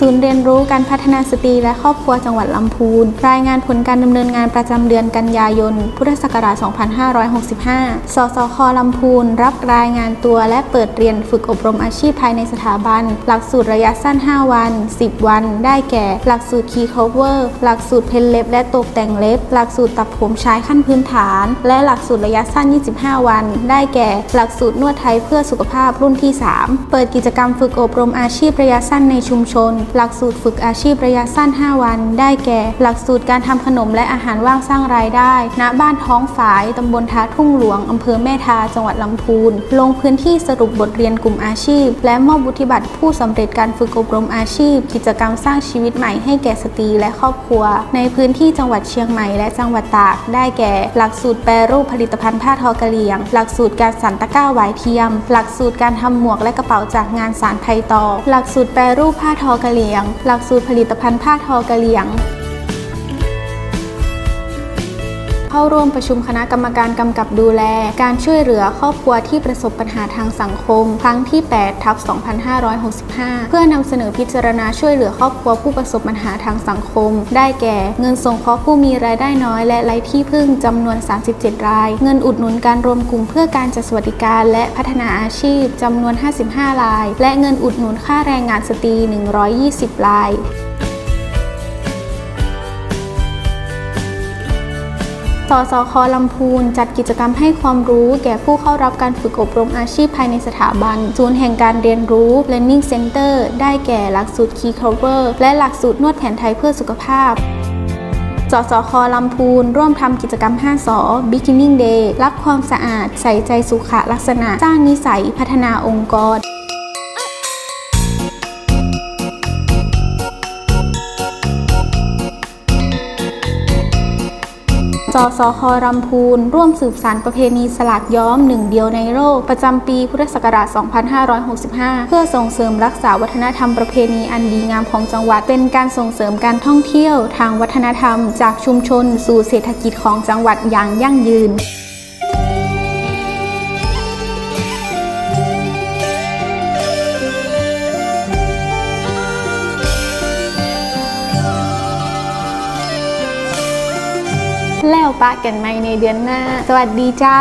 ศูนย์เรียนรู้การพัฒนาสตรีและครอบครัวจังหวัดลำพูน รายงานผลการดำเนินงานประจำเดือนกันยายน พุทธศักราช 2565 สสคลำพูน รับรายงานตัวและเปิดเรียนฝึกอบรมอาชีพภายในสถาบัน หลักสูตรระยะสั้น 5 วัน 10 วัน ได้แก่ หลักสูตร Key Cover หลักสูตรเพนเล็บ และตกแต่งเล็บ หลักสูตรตัดผมชายขั้นพื้นฐาน และหลักสูตรระยะสั้น 25 วัน ได้แก่ หลักสูตรนวดไทยเพื่อสุขภาพรุ่นที่ 3 เปิดกิจกรรมฝึกอบรมอาชีพระยะสั้นในชุมชนหลักสูตรฝึกอาชีพระยะสั้น 5 วัน ได้แก่ หลักสูตรการทำขนมและอาหารว่างสร้างรายได้ ณ บ้านท้องฝายตำบลท้าทุ่งหลวงอำเภอแม่ทา จังหวัดลำพูน ลงพื้นที่สรุปบทเรียนกลุ่มอาชีพ และมอบวุฒิบัตรผู้สำเร็จการฝึกอบรมอาชีพ กิจกรรมสร้างชีวิตใหม่ให้แก่สตรีและครอบครัว ในพื้นที่จังหวัดเชียงใหม่และจังหวัดตาก ได้แก่ หลักสูตรแปรรูปผลิตภัณฑ์ผ้าทอกะเหรี่ยง หลักสูตรการสันตะกร้าหวายเทียม หลักสูตรการทำหมวกและกระเป๋าจากงานสารไทยตอหลักสูตรแปรรูปผ้าทอกะเหรี่ยง หลักสูตรผลิตภัณฑ์ผ้าทอกะเหรี่ยง เข้าร่วมประชุมคณะกรรมการกำกับดูแล การช่วยเหลือครอบครัวที่ประสบปัญหาทางสังคม ครั้งที่ 8 ทับ 2565 เพื่อนำเสนอพิจารณาช่วยเหลือครอบครัวผู้ประสบปัญหาทางสังคม ได้แก่ เงินสงเคราะห์ผู้มีรายได้น้อย และไร้ที่พึ่งจำนวน 37 ราย เงินอุดหนุนการรวมกลุ่มเพื่อการจัดสวัสดิการ และพัฒนาอาชีพจำนวน 55 ราย และเงินอุดหนุนค่าแรงงานสตรี 120 ราย สสคลำพูน จัดกิจกรรมให้ความรู้ แก่ผู้เข้ารับการฝึกอบรมอาชีพภายในสถาบัน ศูนย์แห่งการเรียนรู้ Learning Center ได้แก่หลักสูตร Key Cover และหลักสูตรนวดแผนไทยเพื่อสุขภาพสสคลำพูน ร่วมทำกิจกรรม 5สอ Beginning Day รักความสะอาด ใส่ใจสุขลักษณะ สร้างนิสัย พัฒนาองค์กร สสครำพูน ร่วมสืบสานประเพณีสลากย้อมหนึ่งเดียวในโลก ประจำปีพุทธศักราช 2565 เพื่อส่งเสริมรักษาวัฒนธรรมประเพณีอันดีงามของจังหวัด เป็นการส่งเสริมการท่องเที่ยวทางวัฒนธรรม จากชุมชน สู่เศรษฐกิจของจังหวัดอย่างยั่งยืน แล้วปะกันไหมในเดือนหน้า สวัสดีเจ้า